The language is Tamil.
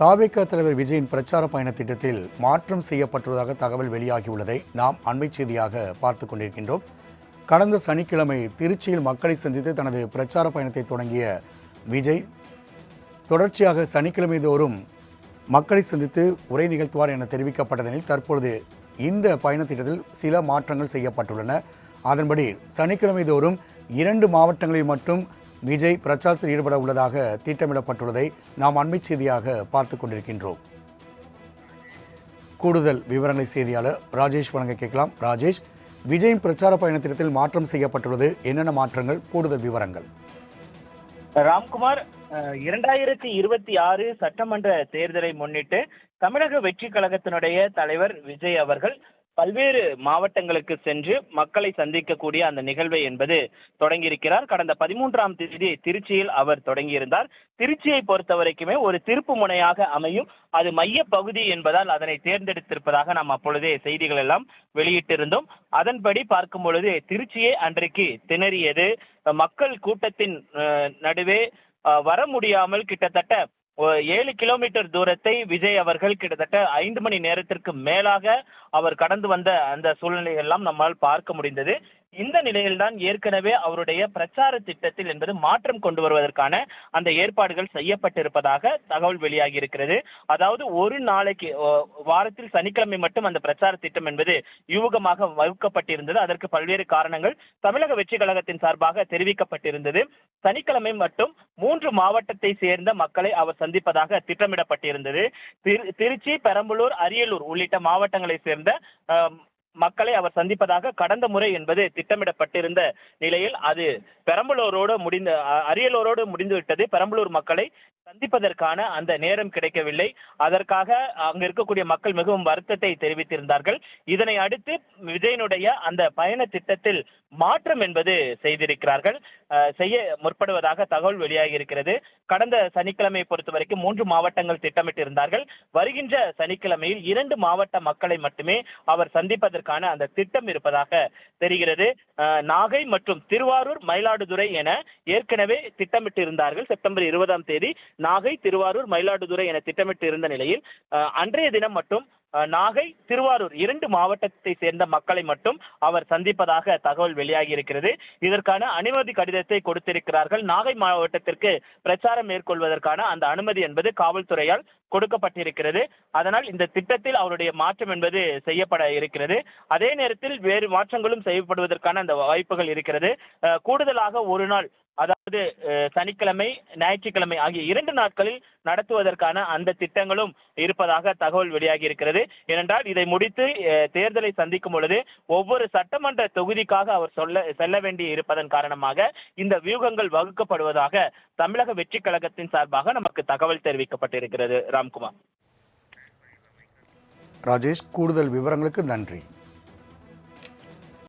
தாவேக தலைவர் விஜயின் பிரச்சார பயண திட்டத்தில் மாற்றம் செய்யப்பட்டுள்ளதாக தகவல் வெளியாகியுள்ளதை நாம் அண்மை செய்தியாக பார்த்து கொண்டிருக்கின்றோம். கடந்த சனிக்கிழமை திருச்சியில் மக்களை சந்தித்து தனது பிரச்சார பயணத்தை தொடங்கிய விஜய் தொடர்ச்சியாக சனிக்கிழமை தோறும் மக்களை சந்தித்து உரை நிகழ்த்துவார் என தெரிவிக்கப்பட்டதனில் தற்பொழுது இந்த பயணத்திட்டத்தில் சில மாற்றங்கள் செய்யப்பட்டுள்ளன. அதன்படி சனிக்கிழமை தோறும் இரண்டு மாவட்டங்களில் மட்டும் விஜய் பிரச்சாரத்தில் ஈடுபட உள்ளதாக திட்டமிடப்பட்டுள்ளதை நாம் அண்மை செய்தியாக பார்த்து கொண்டிருக்கின்றோம். கூடுதல் விவரங்களை செய்தியாளர் ராஜேஷ் வழங்க கேட்கலாம். ராஜேஷ் விஜயின் பிரச்சார பயண திட்டத்தில் மாற்றம் செய்யப்பட்டுள்ளது. என்னென்ன மாற்றங்கள்? கூடுதல் விவரங்கள். ராம்குமார் அஹ், இரண்டாயிரத்தி இருபத்தி ஆறு சட்டமன்ற தேர்தலை முன்னிட்டு தமிழக வெற்றி கழகத்தினுடைய தலைவர் விஜய் அவர்கள் பல்வேறு மாவட்டங்களுக்கு சென்று மக்களை சந்திக்கக்கூடிய அந்த நிகழ்வை என்பது தொடங்கியிருக்கிறார். கடந்த பதிமூன்றாம் தேதி திருச்சியில் அவர் தொடங்கியிருந்தார். திருச்சியை பொறுத்த வரைக்குமே ஒரு திருப்பு முனையாக அமையும். அது மைய பகுதி என்பதால் அதனை தேர்ந்தெடுத்திருப்பதாக நாம் அப்பொழுதே செய்திகள் எல்லாம் வெளியிட்டிருந்தோம். அதன்படி பார்க்கும் பொழுது திருச்சியே அன்றைக்கு திணறியது. மக்கள் கூட்டத்தின் நடுவே வர முடியாமல் கிட்டத்தட்ட ஏழு கிலோமீட்டர் தூரத்தை விஜய் அவர்கள் கிட்டத்தட்ட ஐந்து மணி நேரத்திற்கு மேலாக அவர் கடந்து வந்த அந்த சூழ்நிலை எல்லாம் நம்மால் பார்க்க முடிந்தது. இந்த நிலையில்தான் ஏற்கனவே அவருடைய பிரச்சார திட்டத்தில் என்பது மாற்றம் கொண்டு வருவதற்கான அந்த ஏற்பாடுகள் செய்யப்பட்டிருப்பதாக தகவல் வெளியாகி இருக்கிறது அதாவது ஒரு நாளைக்கு வாரத்தில் சனிக்கிழமை மட்டும் அந்த பிரச்சார திட்டம் என்பது யூகமாக வகுக்கப்பட்டிருந்தது. அதற்கு பல்வேறு காரணங்கள் தமிழக வெற்றி கழகத்தின் சார்பாக தெரிவிக்கப்பட்டிருந்தது. சனிக்கிழமை மட்டும் மூன்று மாவட்டத்தை சேர்ந்த மக்களை அவர் சந்திப்பதாக திட்டமிடப்பட்டிருந்தது. திரு- திருச்சி பெரம்பலூர் அரியலூர் உள்ளிட்ட மாவட்டங்களை சேர்ந்த மக்களை அவர் சந்திப்பதாக கடந்த முறை என்பது திட்டமிடப்பட்டிருந்த நிலையில் அது பெரம்பலூரோடு முடிந்த அரியலூரோடு முடிந்துவிட்டது. பெரம்பலூர் மக்களை சந்திப்பதற்கான அந்த நேரம் கிடைக்கவில்லை. அதற்காக அங்க இருக்கக்கூடிய மக்கள் மிகவும் வருத்தத்தை தெரிவித்திருந்தார்கள். இதனை அடுத்து விஜயனுடைய அந்த பயண திட்டத்தில் மாற்றம் என்பது செய்திருக்கிறார்கள். செய்ய முற்படுவதாக தகவல் வெளியாகி இருக்கிறது கடந்த சனிக்கிழமை பொறுத்த வரைக்கும் மூன்று மாவட்டங்கள் திட்டமிட்டிருந்தார்கள். வருகின்ற சனிக்கிழமையில் இரண்டு மாவட்ட மக்களை மட்டுமே அவர் சந்திப்பதற்கான அந்த திட்டம் இருப்பதாக தெரிகிறது. நாகை மற்றும் திருவாரூர் மயிலாடுதுறை என ஏற்கனவே திட்டமிட்டு இருந்தார்கள் செப்டம்பர் இருபதாம் தேதி நாகை திருவாரூர் மயிலாடுதுறை என திட்டமிட்டு இருந்த நிலையில் அன்றைய தினம் மட்டும் நாகை திருவாரூர் இரண்டு மாவட்டத்தை சேர்ந்த மக்களை மட்டும் அவர் சந்திப்பதாக தகவல் வெளியாகி இருக்கிறது இதற்கான அனுமதி கடிதத்தை கொடுத்திருக்கிறார்கள். நாகை மாவட்டத்திற்கு பிரச்சாரம் மேற்கொள்வதற்கான அந்த அனுமதி என்பது காவல்துறையால் கொடுக்கப்பட்டிருக்கிறது. அதனால் இந்த திட்டத்தில் அவருடைய மாற்றம் என்பது செய்யப்பட இருக்கிறது. அதே நேரத்தில் வேறு மாற்றங்களும் செய்யப்படுவதற்கான அந்த வாய்ப்புகள் இருக்கிறது. கூடுதலாக ஒரு நாள் அதாவது சனிக்கிழமை ஞாயிற்றுக்கிழமை ஆகிய இரண்டு நாட்களில் நடத்துவதற்கான அந்த திட்டங்களும் இருப்பதாக தகவல் வெளியாகி இருக்கிறது ஏனென்றால் இதை முடித்து தேர்தலை சந்திக்கும் பொழுது ஒவ்வொரு சட்டமன்ற தொகுதிக்காக அவர் சொல்ல செல்ல வேண்டி இருப்பதன் காரணமாக இந்த வியூகங்கள் வகுக்கப்படுவதாக தமிழக வெற்றி கழகத்தின் சார்பாக நமக்கு தகவல் தெரிவிக்கப்பட்டிருக்கிறது. ராம்குமார். ராஜேஷ் கூடுதல் விவரங்களுக்கு நன்றி.